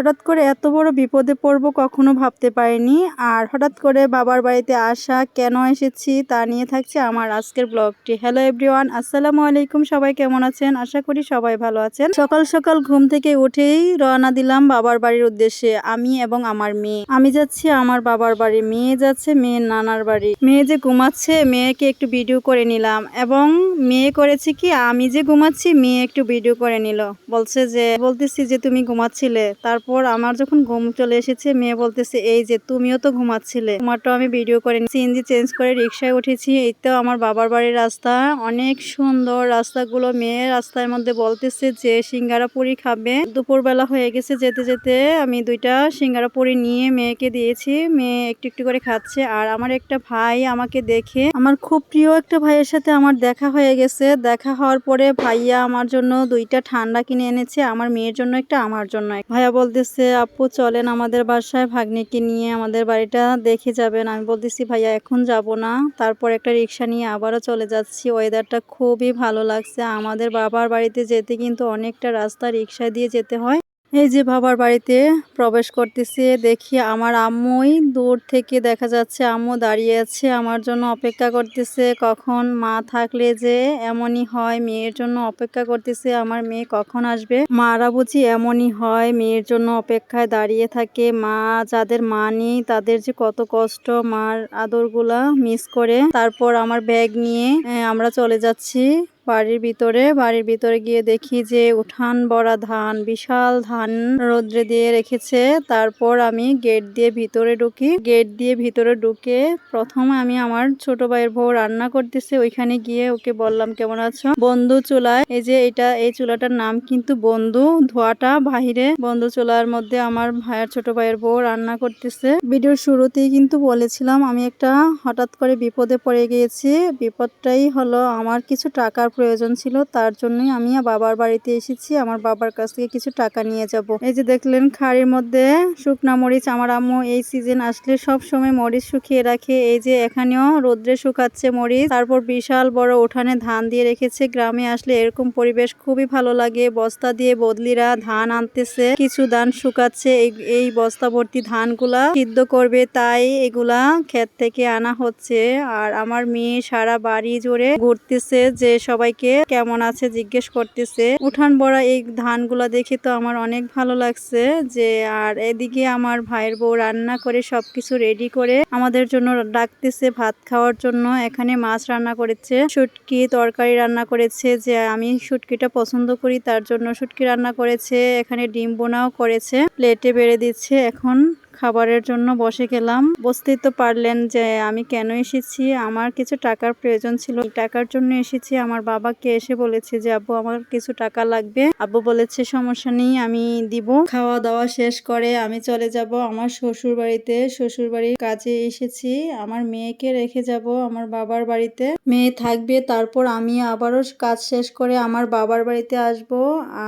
হঠাৎ করে এত বড় বিপদে পড়ব কখনো ভাবতে পারিনি। আর হঠাৎ করে বাবার বাড়িতে আসা, কেন এসেছি তা নিয়ে থাকছে আমার আজকের ব্লগটি। হ্যালো এভরিওয়ান আসসালামু আলাইকুম, সবাই কেমন আছেন? আশা করি সবাই ভালো আছেন। সকাল সকাল ঘুম থেকে উঠেই রওনা দিলাম বাবার বাড়ির উদ্দেশ্যে, আমি এবং আমার মেয়ে। আমি যাচ্ছি আমার বাবার বাড়ি, মেয়ে যাচ্ছে মেয়ের নানার বাড়ি। মেয়ে যে ঘুমাচ্ছে, মেয়েকে একটু ভিডিও করে নিলাম। এবং মেয়ে করেছে কি, আমি যে ঘুমাচ্ছি, মেয়ে একটু ভিডিও করে নিল। বলছে যে, বলতেছি যে, তুমি ঘুমাচ্ছিলে? তারপর আমার যখন ঘুম চলে এসেছে, মেয়ে বলতেছে, এই যে তুমিও তো ঘুমাচ্ছিলে। তোমারটাও আমি ভিডিও করে সিএনজি চেঞ্জ করে রিক্সায় উঠেছি। এই তো আমার বাবার বাড়ির রাস্তা। অনেক সুন্দর রাস্তাগুলো। মেয়ে রাস্তার মধ্যে বলতেছে যে, সিঙ্গারা পুরি খাবে। দুপুরবেলা হয়ে গেছে যেতে যেতে। আমি দুইটা সিঙ্গারা পুরি নিয়ে মেয়েকে দিয়েছি। মেয়ে একটু একটু করে খাচ্ছে। আর আমার একটা ভাই আমাকে দেখে, আমার খুব প্রিয় একটা ভাইয়ের সাথে আমার দেখা হয়ে গেছে। দেখা হওয়ার পরে ভাইয়া আমার জন্য দুইটা ঠান্ডা কিনে এনেছে। আমার মেয়ের জন্য একটা, আমার জন্য। ভাইয়া বলতেছে, আপু, চলেন আমাদের বাসায়, ভাগ্নিকে নিয়ে আমাদের বাড়িটা দেখে যাবেন। আমি বলতেছি, ভাইয়া, এখন যাব না। তারপর একটা রিক্সা নিয়ে আবারও চলে যাচ্ছি। ওয়েদারটা খুবই ভালো লাগছে। আমাদের বাবার বাড়িতে যেতে কিন্তু অনেকটা রাস্তা রিক্সা দিয়ে যেতে হয়। এই যে বাবার বাড়িতে প্রবেশ করতেছে, দেখি আমার আম্মুই দূর থেকে দেখা যাচ্ছে, আম্মু দাঁড়িয়ে আছে, আমার জন্য অপেক্ষা করতেছে। কখন মা থাকলে যে এমনই হয়, মেয়ের জন্য অপেক্ষা করতেছে, আমার মেয়ে কখন আসবে? মারা বুঝি এমনই হয়, মেয়ের জন্য অপেক্ষায় দাঁড়িয়ে থাকে। মা যাদের মা নেই তাদের যে কত কষ্ট, মার আদরগুলা মিস করে। তারপর আমার ব্যাগ নিয়ে আমরা চলে যাচ্ছি। বাড়ির ভিতরে বাড়ির ভিতরে গিয়ে দেখি যে উঠান বড়া ধান, বিশাল ধান রোদ্রে দিয়ে রেখেছে। তারপর আমি গেট দিয়ে ভিতরে ঢুকি। গেট দিয়ে ভিতরে ঢুকে প্রথমে আমি আমার ছোট ভাইয়ের বউ রান্না করতেছে। ওইখানে গিয়ে ওকে বললাম, কেমন আছো? বন্ধু চুলায়, এই যে এটা, এই চুলাটার নাম কিন্তু বন্ধু, ধোয়াটা বাহিরে। বন্ধু চুলার মধ্যে আমার ভাইয়ের ছোট ভাইয়ের বউ রান্না করতেছে। ভিডিওর শুরুতেই কিন্তু বলেছিলাম, আমি একটা হঠাৎ করে বিপদে পড়ে গিয়েছি। বিপদটাই হলো আমার কিছু টাকার প্রয়োজন ছিল, তার জন্যই আমি বাবার বাড়িতে এসেছি। আমার বাবার কাছ থেকে কিছু টাকা নিয়ে যাব। এই যে দেখলেন, খাড়ির মধ্যে শুকনা মরিচ, আমার আম্মু এই সিজন আসলে সব সময় মরিচ শুকিয়ে রাখে। এই যে এখানেও রোদ্রে শুকাচ্ছে মরিচ। তারপর বিশাল বড় উঠানে ধান দিয়ে রেখেছে। গ্রামে আসলে এরকম পরিবেশ খুবই ভালো লাগে। বস্তা দিয়ে বদলিরা ধান আনতেছে, কিছু ধান শুকাচ্ছে। এই- বস্তা ভর্তি ধানগুলা সিদ্ধ করবে, তাই এগুলা ক্ষেত থেকে আনা হচ্ছে। আর আমার মেয়ে সারা বাড়ি জোরে ঘুরতেছে যে সবাইকে কেমন আছে জিজ্ঞেস করতেছে। উঠান বড়া এই ধানগুলা দেখে তো আমার অনেক ভালো লাগছে যে, আর এদিকে আমার ভাইয়ের বউ রান্না করে সবকিছু রেডি করে আমাদের জন্য ডাকতেছে ভাত খাওয়ার জন্য। এখানে মাছ রান্না করেছে, শুটকি তরকারি রান্না করেছে যে, আমি শুটকিটা পছন্দ করি তার জন্য শুটকি রান্না করেছে। এখানে ডিম বোনাও করেছে প্লেটে বেড়ে দিচ্ছে। এখন খাবারের জন্য বসে গেলাম। বুঝতেই তো পারলেন যে আমি কেন এসেছি, আমার কিছু টাকার প্রয়োজন ছিল। টাকার জন্য এসেছি। আমার বাবাকে এসে বলেছে যে, আব্বু, আমার কিছু টাকা লাগবে। আব্বু বলেছে, সমস্যা নেই, আমি দিব। খাওয়া দাওয়া শেষ করে আমি চলে যাব আমার শ্বশুর বাড়িতে শ্বশুর বাড়ির কাজে এসেছি। আমার মেয়েকে রেখে যাব আমার বাবার বাড়িতে। মেয়ে থাকবে, তারপর আমি আবারও কাজ শেষ করে আমার বাবার বাড়িতে আসব।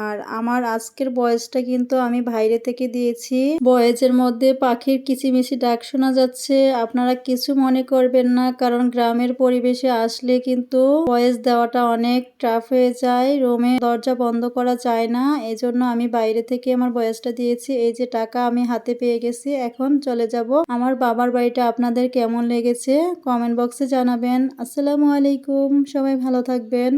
আর আমার আজকের বয়সটা কিন্তু আমি বাইরে থেকে দিয়েছি। বয়েজের মধ্যে পাখির কিচিমিচি ডাক শোনা যাচ্ছে। আপনারা কিছু মনে করবেন না, কারণ গ্রামের পরিবেশে আসলে কিন্তু ভয়েস দেওয়াটা অনেক টাফ হয়ে যায়। রুমে দরজা বন্ধ করা যায় না। এজন্য আমি বাইরে থেকে আমার বয়সটা দিয়েছি। এই যে টাকা আমি হাতে পেয়ে গেছি, এখন চলে যাব। আমার বাবার বাড়িটা আপনাদের কেমন লেগেছে? কমেন্ট বক্সে জানাবেন। আসসালামু আলাইকুম, সবাই ভালো থাকবেন।